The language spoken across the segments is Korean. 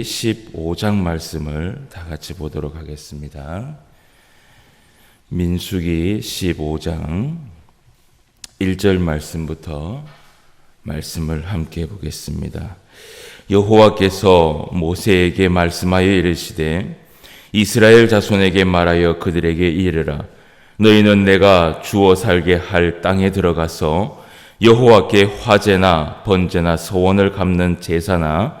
15장 말씀을 다 같이 보도록 하겠습니다. 민수기 15장 1절 말씀부터 말씀을 함께 보겠습니다. 여호와께서 모세에게 말씀하여 이르시되 이스라엘 자손에게 말하여 그들에게 이르라 너희는 내가 주어 살게 할 땅에 들어가서 여호와께 화제나 번제나 서원을 갚는 제사나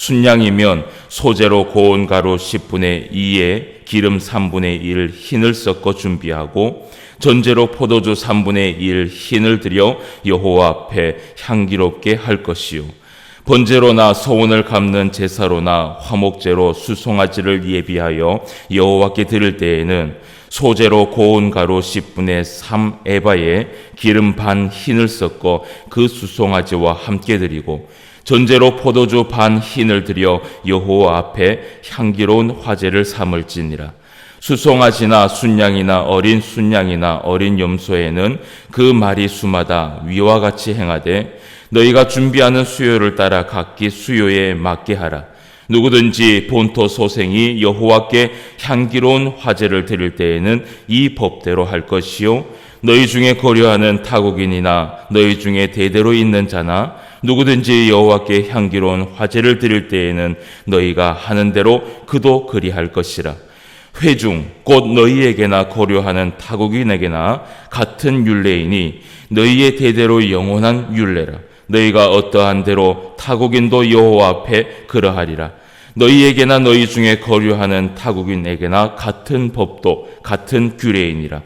순양이면 소제로 고운 가루 10분의 2에 기름 3분의 1 흰을 섞어 준비하고 전제로 포도주 3분의 1 흰을 들여 여호와 앞에 향기롭게 할 것이요. 번제로나 소원을 갚는 제사로나 화목제로 수송아지를 예비하여 여호와께 드릴 때에는 소제로 고운 가루 10분의 3 에바에 기름 반 흰을 섞어 그 수송아지와 함께 드리고 전제로 포도주 반 흰을 들여 여호와 앞에 향기로운 화제를 삼을지니라. 수송아지나 순양이나 어린 순양이나 어린 염소에는 그 마리 수마다 위와 같이 행하되 너희가 준비하는 수요를 따라 각기 수요에 맞게 하라. 누구든지 본토 소생이 여호와께 향기로운 화제를 드릴 때에는 이 법대로 할 것이요 너희 중에 거류하는 타국인이나 너희 중에 대대로 있는 자나 누구든지 여호와께 향기로운 화제를 드릴 때에는 너희가 하는 대로 그도 그리할 것이라. 회중 곧 너희에게나 거류하는 타국인에게나 같은 율례이니 너희의 대대로 영원한 율례라. 너희가 어떠한 대로 타국인도 여호와 앞에 그러하리라. 너희에게나 너희 중에 거류하는 타국인에게나 같은 법도 같은 규례이니라.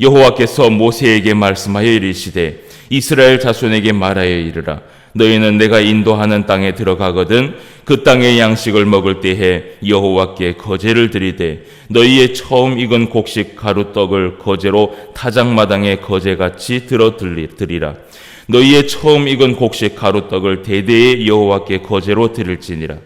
여호와께서 모세에게 말씀하여 이르시되 이스라엘 자손에게 말하여 이르라 너희는 내가 인도하는 땅에 들어가거든 그 땅의 양식을 먹을 때에 여호와께 거제를 드리되 너희의 처음 익은 곡식 가루 떡을 거제로 타작마당에 거제같이 들어 드리라. 너희의 처음 익은 곡식 가루 떡을 대대에 여호와께 거제로 드릴지니라.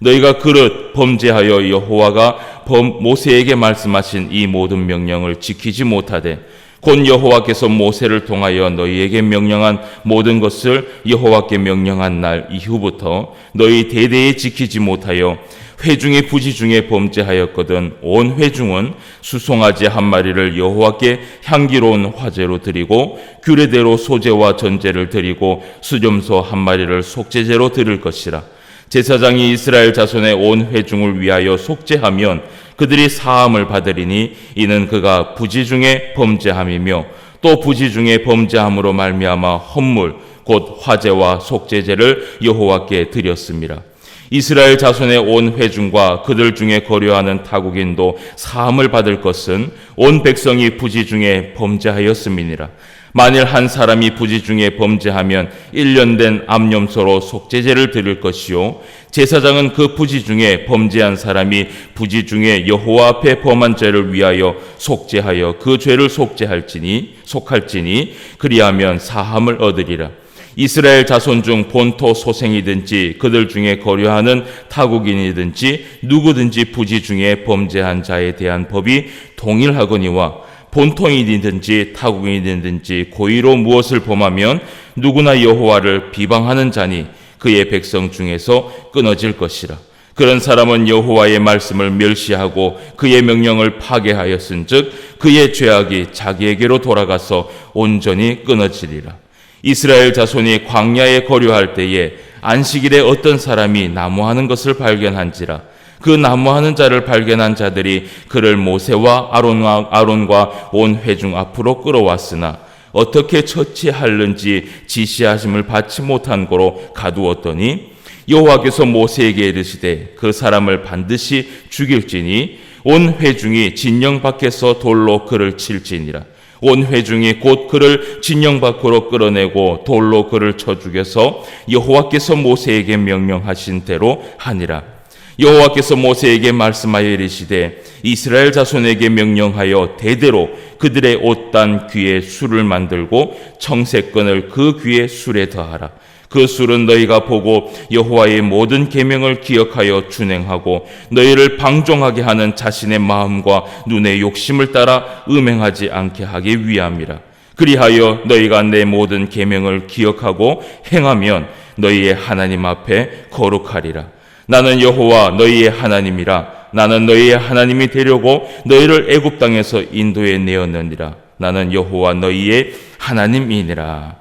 너희가 그릇 범죄하여 여호와가 범 모세에게 말씀하신 이 모든 명령을 지키지 못하되 곧 여호와께서 모세를 통하여 너희에게 명령한 모든 것을 여호와께 명령한 날 이후부터 너희 대대에 지키지 못하여 회중의 부지 중에 범죄하였거든 온 회중은 수송아지 한 마리를 여호와께 향기로운 화제로 드리고 규례대로 소제와 전제를 드리고 수점소 한 마리를 속죄제로 드릴 것이라. 제사장이 이스라엘 자손의 온 회중을 위하여 속죄하면 그들이 사함을 받으리니 이는 그가 부지 중에 범죄함이며 또 부지 중에 범죄함으로 말미암아 헌물 곧 화제와 속죄제를 여호와께 드렸습니다. 이스라엘 자손의 온 회중과 그들 중에 거류하는 타국인도 사함을 받을 것은 온 백성이 부지 중에 범죄하였음이니라. 만일 한 사람이 부지 중에 범죄하면 1년 된 암염소로 속죄제를 드릴 것이요. 제사장은 그 부지 중에 범죄한 사람이 부지 중에 여호와 앞에 범한 죄를 위하여 속죄하여 그 죄를 속죄할지니 속할지니 그리하면 사함을 얻으리라. 이스라엘 자손 중 본토 소생이든지 그들 중에 거류하는 타국인이든지 누구든지 부지 중에 범죄한 자에 대한 법이 동일하거니와 본토인이든지 타국인이든지 고의로 무엇을 범하면 누구나 여호와를 비방하는 자니 그의 백성 중에서 끊어질 것이라. 그런 사람은 여호와의 말씀을 멸시하고 그의 명령을 파괴하였은즉 그의 죄악이 자기에게로 돌아가서 온전히 끊어지리라. 이스라엘 자손이 광야에 거류할 때에 안식일에 어떤 사람이 나무하는 것을 발견한지라 그 나무하는 자를 발견한 자들이 그를 모세와 아론과, 아론과 온 회중 앞으로 끌어왔으나 어떻게 처치할는지 지시하심을 받지 못한 고로 가두었더니 여호와께서 모세에게 이르시되 그 사람을 반드시 죽일지니 온 회중이 진영 밖에서 돌로 그를 칠지니라. 온 회중이 곧 그를 진영 밖으로 끌어내고 돌로 그를 쳐 죽여서 여호와께서 모세에게 명령하신 대로 하니라 여호와께서 모세에게 말씀하여 이르시되 이스라엘 자손에게 명령하여 대대로 그들의 옷단 귀에 술을 만들고 청색건을 그 귀에 술에 더하라. 그 술은 너희가 보고 여호와의 모든 계명을 기억하여 준행하고 너희를 방종하게 하는 자신의 마음과 눈의 욕심을 따라 음행하지 않게 하기 위함이라. 그리하여 너희가 내 모든 계명을 기억하고 행하면 너희의 하나님 앞에 거룩하리라. 나는 여호와 너희의 하나님이라. 나는 너희의 하나님이 되려고 너희를 애굽 땅에서 인도해 내었느니라. 나는 여호와 너희의 하나님이니라.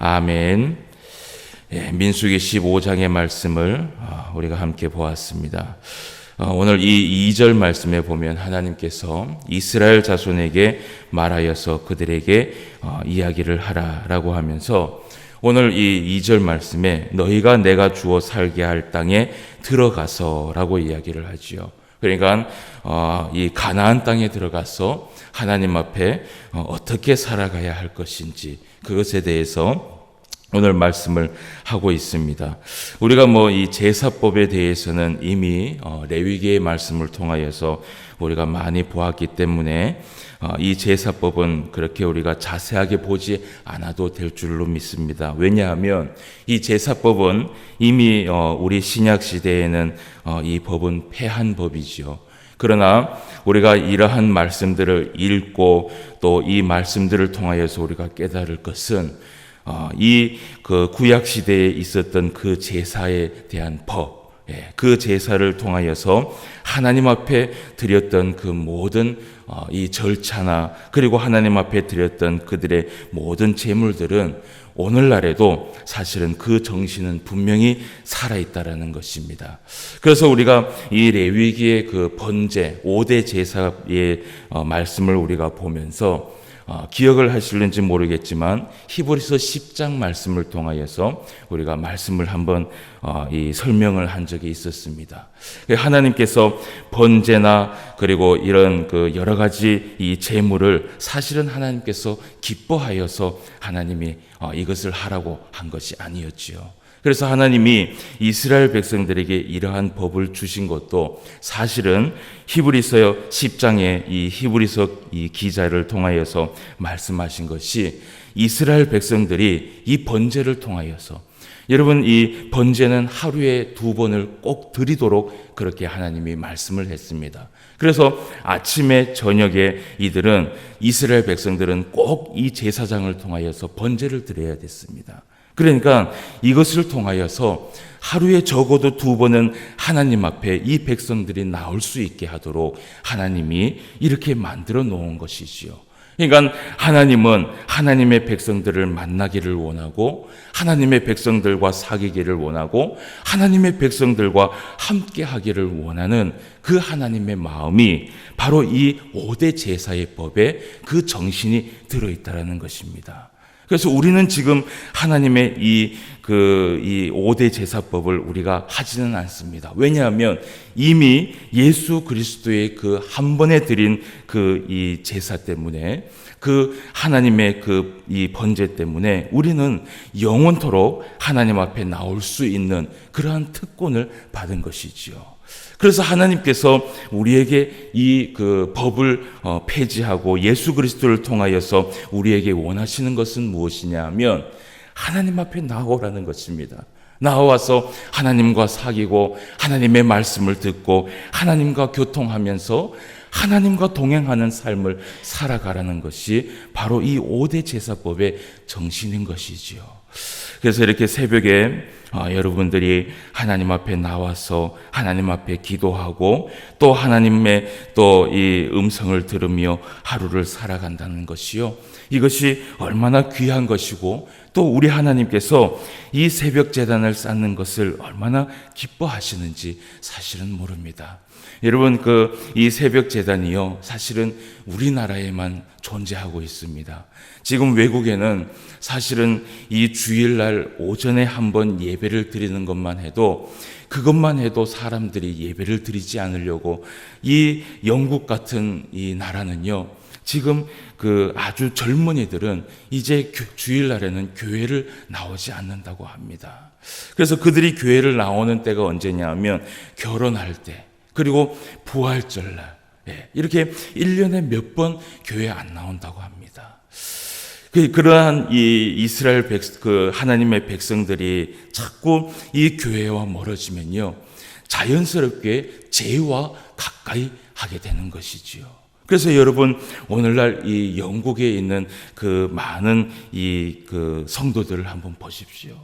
아멘. 예, 민수기 15장의 말씀을 아, 우리가 함께 보았습니다. 어, 오늘 이 2절 말씀에 보면 하나님께서 이스라엘 자손에게 말하여서 그들에게 어, 이야기를 하라라고 하면서 오늘 이 2절 말씀에 너희가 내가 주어 살게 할 땅에 들어가서라고 이야기를 하지요. 그러니까 어, 이 가나안 땅에 들어가서 하나님 앞에 어, 어떻게 살아가야 할 것인지 그것에 대해서 오늘 말씀을 하고 있습니다. 우리가 뭐 이 제사법에 대해서는 이미 어, 레위기의 말씀을 통하여서 우리가 많이 보았기 때문에 어, 이 제사법은 그렇게 우리가 자세하게 보지 않아도 될 줄로 믿습니다. 왜냐하면 이 제사법은 이미 어, 우리 신약 시대에는 어, 이 법은 폐한 법이지요. 그러나 우리가 이러한 말씀들을 읽고 또 이 말씀들을 통하여서 우리가 깨달을 것은 어, 이 그 구약 시대에 있었던 그 제사에 대한 법, 예, 그 제사를 통하여서 하나님 앞에 드렸던 그 모든 어, 이 절차나 그리고 하나님 앞에 드렸던 그들의 모든 제물들은 오늘날에도 사실은 그 정신은 분명히 살아있다라는 것입니다. 그래서 우리가 이 레위기의 그 번제, 5대 제사의 어, 말씀을 우리가 보면서 어, 기억을 하실는지 모르겠지만 히브리서 10장 말씀을 통하여서 우리가 말씀을 한번 어, 이 설명을 한 적이 있었습니다. 하나님께서 번제나 그리고 이런 그 여러 가지 이 제물을 사실은 하나님께서 기뻐하여서 하나님이 어, 이것을 하라고 한 것이 아니었지요. 그래서 하나님이 이스라엘 백성들에게 이러한 법을 주신 것도 사실은 히브리서 10장의 이 히브리서 이 기자를 통하여서 말씀하신 것이 이스라엘 백성들이 이 번제를 통하여서 여러분 이 번제는 하루에 두 번을 꼭 드리도록 그렇게 하나님이 말씀을 했습니다. 그래서 아침에 저녁에 이들은 이스라엘 백성들은 꼭 이 제사장을 통하여서 번제를 드려야 됐습니다. 그러니까 이것을 통하여서 하루에 적어도 두 번은 하나님 앞에 이 백성들이 나올 수 있게 하도록 하나님이 이렇게 만들어 놓은 것이지요. 그러니까 하나님은 하나님의 백성들을 만나기를 원하고 하나님의 백성들과 사귀기를 원하고 하나님의 백성들과 함께 하기를 원하는 그 하나님의 마음이 바로 이 5대 제사의 법에 그 정신이 들어 있다라는 것입니다. 그래서 우리는 지금 하나님의 이, 그, 이 5대 제사법을 우리가 하지는 않습니다. 왜냐하면 이미 예수 그리스도의 그 한 번에 드린 그 이 제사 때문에 그 하나님의 그 이 번제 때문에 우리는 영원토록 하나님 앞에 나올 수 있는 그러한 특권을 받은 것이지요. 그래서 하나님께서 우리에게 이 그 법을 어, 폐지하고 예수 그리스도를 통하여서 우리에게 원하시는 것은 무엇이냐 하면 하나님 앞에 나오라는 것입니다. 나와서 하나님과 사귀고 하나님의 말씀을 듣고 하나님과 교통하면서 하나님과 동행하는 삶을 살아가라는 것이 바로 이 5대 제사법의 정신인 것이지요. 그래서 이렇게 새벽에 아, 여러분들이 하나님 앞에 나와서 하나님 앞에 기도하고 또 하나님의 또 이 음성을 들으며 하루를 살아간다는 것이요. 이것이 얼마나 귀한 것이고 또 우리 하나님께서 이 새벽 재단을 쌓는 것을 얼마나 기뻐하시는지 사실은 모릅니다. 여러분 그 이 새벽 재단이요 사실은 우리나라에만 존재하고 있습니다. 지금 외국에는 사실은 이 주일날 오전에 한번 예배를 드리는 것만 해도 그것만 해도 사람들이 예배를 드리지 않으려고 이 영국 같은 이 나라는요 지금 그 아주 젊은이들은 이제 교- 주일날에는 교회를 나오지 않는다고 합니다. 그래서 그들이 교회를 나오는 때가 언제냐면 결혼할 때 그리고 부활절날 예, 이렇게 1년에 몇 번 교회 안 나온다고 합니다. 그, 그러한 이 이스라엘 백, 그 하나님의 백성들이 자꾸 이 교회와 멀어지면요. 자연스럽게 죄와 가까이 하게 되는 것이지요. 그래서 여러분, 오늘날 이 영국에 있는 그 많은 이 그 성도들을 한번 보십시오.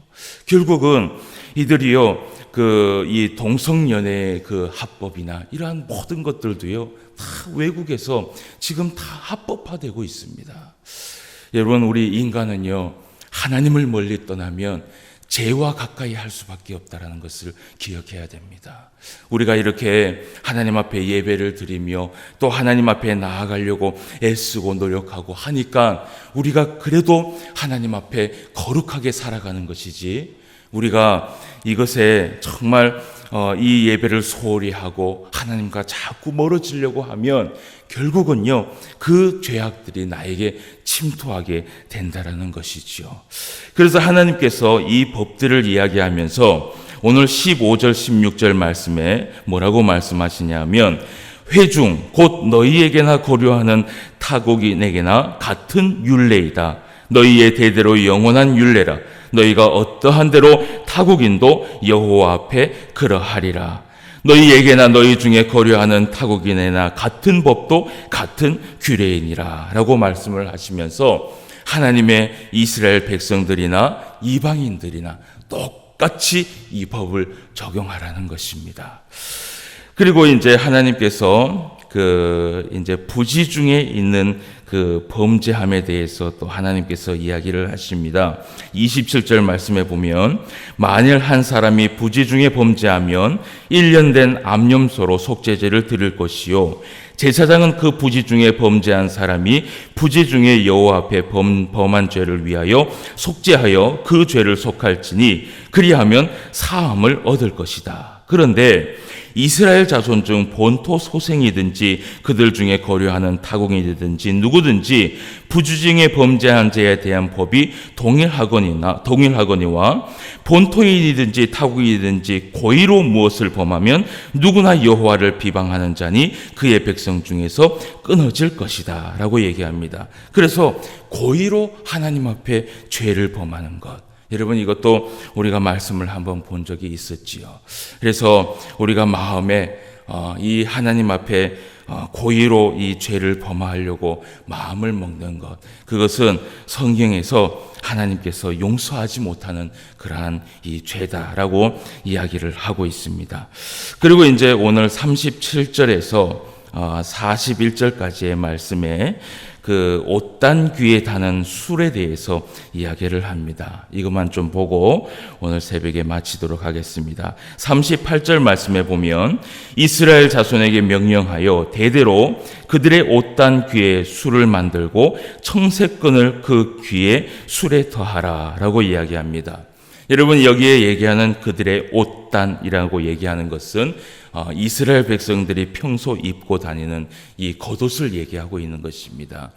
결국은 이들이요, 그 이 동성 연애 그 합법이나 이러한 모든 것들도요, 다 외국에서 지금 다 합법화되고 있습니다. 여러분 우리 인간은요 하나님을 멀리 떠나면 죄와 가까이 할 수밖에 없다라는 것을 기억해야 됩니다. 우리가 이렇게 하나님 앞에 예배를 드리며 또 하나님 앞에 나아가려고 애쓰고 노력하고 하니까 우리가 그래도 하나님 앞에 거룩하게 살아가는 것이지 우리가 이것에 정말 어, 이 예배를 소홀히 하고 하나님과 자꾸 멀어지려고 하면 결국은요 그 죄악들이 나에게 침투하게 된다라는 것이지요. 그래서 하나님께서 이 법들을 이야기하면서 오늘 15절 16절 말씀에 뭐라고 말씀하시냐면 회중 곧 너희에게나 고려하는 타국인에게나 같은 율례이다. 너희의 대대로 영원한 율례라. 너희가 어떠한 대로 타국인도 여호와 앞에 그러하리라. 너희에게나 너희 중에 거류하는 타국인에나 같은 법도 같은 규례이니라. 라고 말씀을 하시면서 하나님의 이스라엘 백성들이나 이방인들이나 똑같이 이 법을 적용하라는 것입니다. 그리고 이제 하나님께서 그 이제 부지 중에 있는 그 범죄함에 대해서 또 하나님께서 이야기를 하십니다. 27절 말씀에 보면 만일 한 사람이 부지 중에 범죄하면 1년 된 암염소로 속죄제를 드릴 것이요 제사장은 그 부지 중에 범죄한 사람이 부지 중에 여호와 앞에 범, 범한 죄를 위하여 속죄하여 그 죄를 속할지니 그리하면 사함을 얻을 것이다. 그런데 이스라엘 자손 중 본토 소생이든지 그들 중에 거류하는 타국이든지 누구든지 부주중에 범죄한 죄에 대한 법이 동일하거니나 동일하거니와 본토인이든지 타국이든지 고의로 무엇을 범하면 누구나 여호와를 비방하는 자니 그의 백성 중에서 끊어질 것이다라고 얘기합니다. 그래서 고의로 하나님 앞에 죄를 범하는 것 여러분 이것도 우리가 말씀을 한번 본 적이 있었지요. 그래서 우리가 마음에 어, 이 하나님 앞에 어, 고의로 이 죄를 범하려고 마음을 먹는 것 그것은 성경에서 하나님께서 용서하지 못하는 그러한 이 죄다라고 이야기를 하고 있습니다. 그리고 이제 오늘 37절에서 41절까지의 말씀에 그 옷단 귀에 다는 술에 대해서 이야기를 합니다. 이것만 좀 보고 오늘 새벽에 마치도록 하겠습니다. 38절 말씀에 보면 이스라엘 자손에게 명령하여 대대로 그들의 옷단 귀에 술을 만들고 청색끈을 그 귀에 술에 더하라라고 이야기합니다. 여러분 여기에 얘기하는 그들의 옷단이라고 얘기하는 것은 어, 이스라엘 백성들이 평소 입고 다니는 이 겉옷을 얘기하고 있는 것입니다.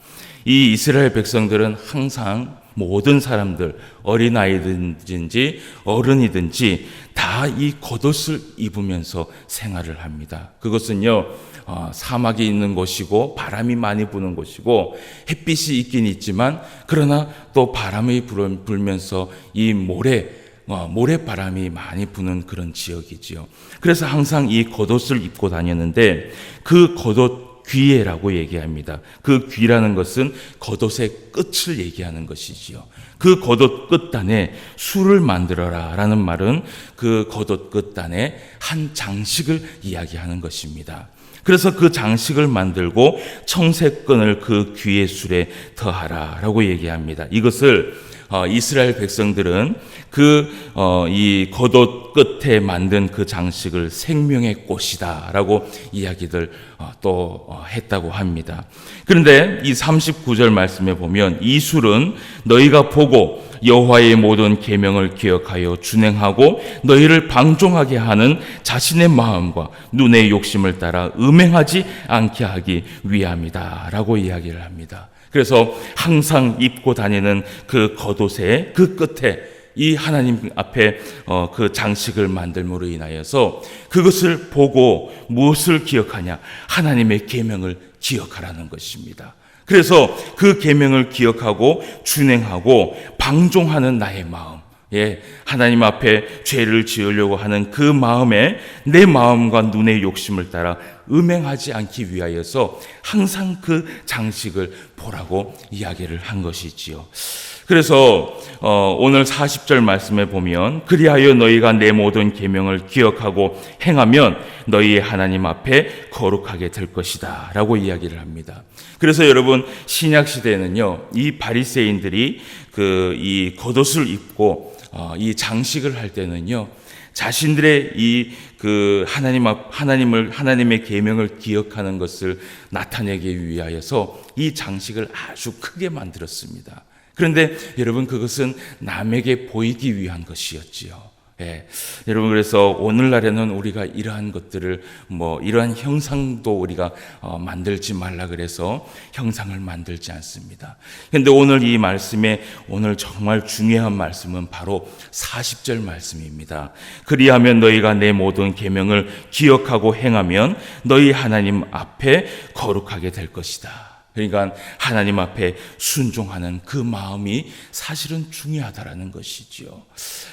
이 이스라엘 백성들은 항상 모든 사람들 어린아이든지 어른이든지 다 이 겉옷을 입으면서 생활을 합니다. 그것은요 어, 사막이 있는 곳이고 바람이 많이 부는 곳이고 햇빛이 있긴 있지만 그러나 또 바람이 불- 불면서 이 모래 어, 모래바람이 많이 부는 그런 지역이지요. 그래서 항상 이 겉옷을 입고 다녔는데 그 겉옷 귀에라고 얘기합니다. 그 귀라는 것은 겉옷의 끝을 얘기하는 것이지요. 그 겉옷 끝단에 술을 만들어라 라는 말은 그 겉옷 끝단에 한 장식을 이야기하는 것입니다. 그래서 그 장식을 만들고 청색끈을 그 귀의 술에 더하라 라고 얘기합니다. 이것을 어, 이스라엘 백성들은 그 이 겉옷 끝에 만든 그 장식을 생명의 꽃이다라고 이야기들 어, 또 어, 했다고 합니다. 그런데 이 39절 말씀에 보면 이 술은 너희가 보고 여호와의 모든 계명을 기억하여 준행하고 너희를 방종하게 하는 자신의 마음과 눈의 욕심을 따라 음행하지 않게 하기 위함이다라고 이야기를 합니다. 그래서 항상 입고 다니는 그 겉옷의 그 끝에 이 하나님 앞에 어, 그 장식을 만들므로 인하여서 그것을 보고 무엇을 기억하냐 하나님의 계명을 기억하라는 것입니다. 그래서 그 계명을 기억하고 준행하고 방종하는 나의 마음 예, 하나님 앞에 죄를 지으려고 하는 그 마음에 내 마음과 눈의 욕심을 따라 음행하지 않기 위하여서 항상 그 장식을 보라고 이야기를 한 것이지요. 그래서 어, 오늘 40절 말씀에 보면 그리하여 너희가 내 모든 계명을 기억하고 행하면 너희의 하나님 앞에 거룩하게 될 것이다라고 이야기를 합니다. 그래서 여러분 신약 시대에는요 이 바리새인들이 그 이 겉옷을 입고 어, 이 장식을 할 때는요 자신들의 이 그 하나님 앞 하나님을 하나님의 계명을 기억하는 것을 나타내기 위하여서 이 장식을 아주 크게 만들었습니다. 그런데 여러분 그것은 남에게 보이기 위한 것이었지요. 예. 여러분 그래서 오늘날에는 우리가 이러한 것들을 뭐 이러한 형상도 우리가 어, 만들지 말라 그래서 형상을 만들지 않습니다. 그런데 오늘 이 말씀에 오늘 정말 중요한 말씀은 바로 40절 말씀입니다. 그리하면 너희가 내 모든 계명을 기억하고 행하면 너희 하나님 앞에 거룩하게 될 것이다. 그러니까 하나님 앞에 순종하는 그 마음이 사실은 중요하다라는 것이지요.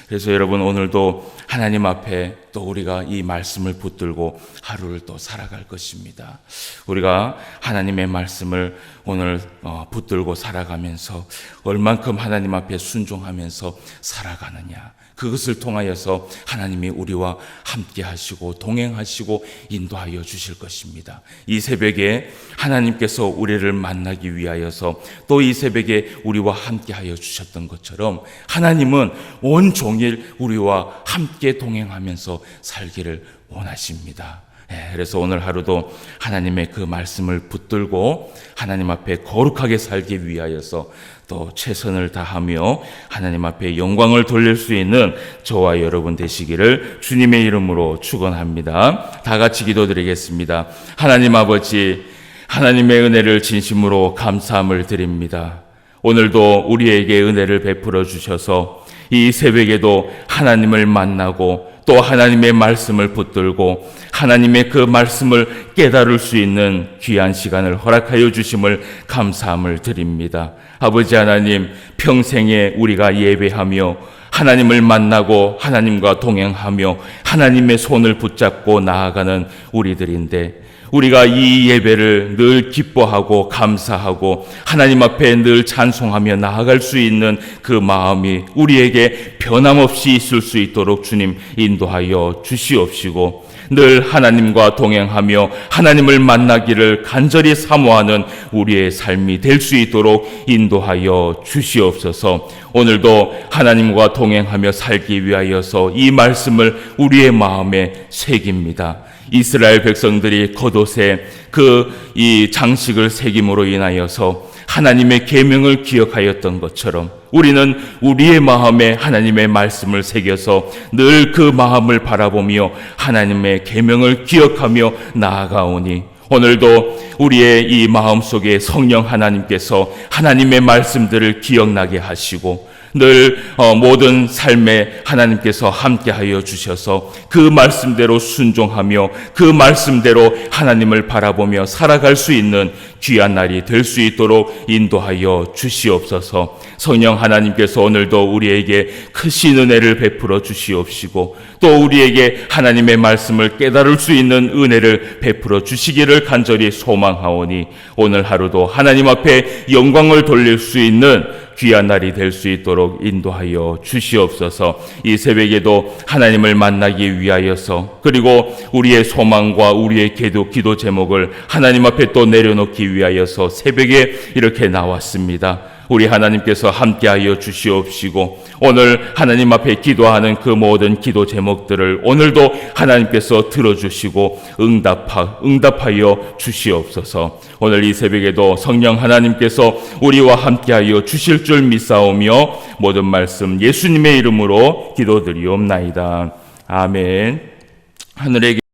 그래서 여러분 오늘도 하나님 앞에 또 우리가 이 말씀을 붙들고 하루를 또 살아갈 것입니다. 우리가 하나님의 말씀을 오늘 어, 붙들고 살아가면서 얼만큼 하나님 앞에 순종하면서 살아가느냐. 그것을 통하여서 하나님이 우리와 함께 하시고 동행하시고 인도하여 주실 것입니다. 이 새벽에 하나님께서 우리를 만나기 위하여서 또 이 새벽에 우리와 함께 하여 주셨던 것처럼 하나님은 온 종일 우리와 함께 동행하면서 살기를 원하십니다. 예, 그래서 오늘 하루도 하나님의 그 말씀을 붙들고 하나님 앞에 거룩하게 살기 위하여서 또 최선을 다하며 하나님 앞에 영광을 돌릴 수 있는 저와 여러분 되시기를 주님의 이름으로 축원합니다. 다 같이 기도드리겠습니다. 하나님 아버지 하나님의 은혜를 진심으로 감사함을 드립니다. 오늘도 우리에게 은혜를 베풀어 주셔서 이 새벽에도 하나님을 만나고 또 하나님의 말씀을 붙들고 하나님의 그 말씀을 깨달을 수 있는 귀한 시간을 허락하여 주심을 감사함을 드립니다. 아버지 하나님, 평생에 우리가 예배하며 하나님을 만나고 하나님과 동행하며 하나님의 손을 붙잡고 나아가는 우리들인데 우리가 이 예배를 늘 기뻐하고 감사하고 하나님 앞에 늘 찬송하며 나아갈 수 있는 그 마음이 우리에게 변함없이 있을 수 있도록 주님 인도하여 주시옵시고 늘 하나님과 동행하며 하나님을 만나기를 간절히 사모하는 우리의 삶이 될 수 있도록 인도하여 주시옵소서. 오늘도 하나님과 동행하며 살기 위하여서 이 말씀을 우리의 마음에 새깁니다. 이스라엘 백성들이 겉옷에 그 이 장식을 새김으로 인하여서 하나님의 계명을 기억하였던 것처럼 우리는 우리의 마음에 하나님의 말씀을 새겨서 늘 그 마음을 바라보며 하나님의 계명을 기억하며 나아가오니 오늘도 우리의 이 마음 속에 성령 하나님께서 하나님의 말씀들을 기억나게 하시고 늘 어, 모든 삶에 하나님께서 함께하여 주셔서 그 말씀대로 순종하며 그 말씀대로 하나님을 바라보며 살아갈 수 있는 귀한 날이 될 수 있도록 인도하여 주시옵소서. 성령 하나님께서 오늘도 우리에게 크신 은혜를 베풀어 주시옵시고 또 우리에게 하나님의 말씀을 깨달을 수 있는 은혜를 베풀어 주시기를 간절히 소망하오니 오늘 하루도 하나님 앞에 영광을 돌릴 수 있는 귀한 날이 될 수 있도록 인도하여 주시옵소서. 이 새벽에도 하나님을 만나기 위하여서 그리고 우리의 소망과 우리의 기도 기도 제목을 하나님 앞에 또 내려놓기 위하여서 새벽에 이렇게 나왔습니다. 우리 하나님께서 함께하여 주시옵시고 오늘 하나님 앞에 기도하는 그 모든 기도 제목들을 오늘도 하나님께서 들어주시고 응답하, 응답하여 주시옵소서 오늘 이 새벽에도 성령 하나님께서 우리와 함께하여 주실 줄 믿사오며 모든 말씀 예수님의 이름으로 기도드리옵나이다. 아멘. 하늘에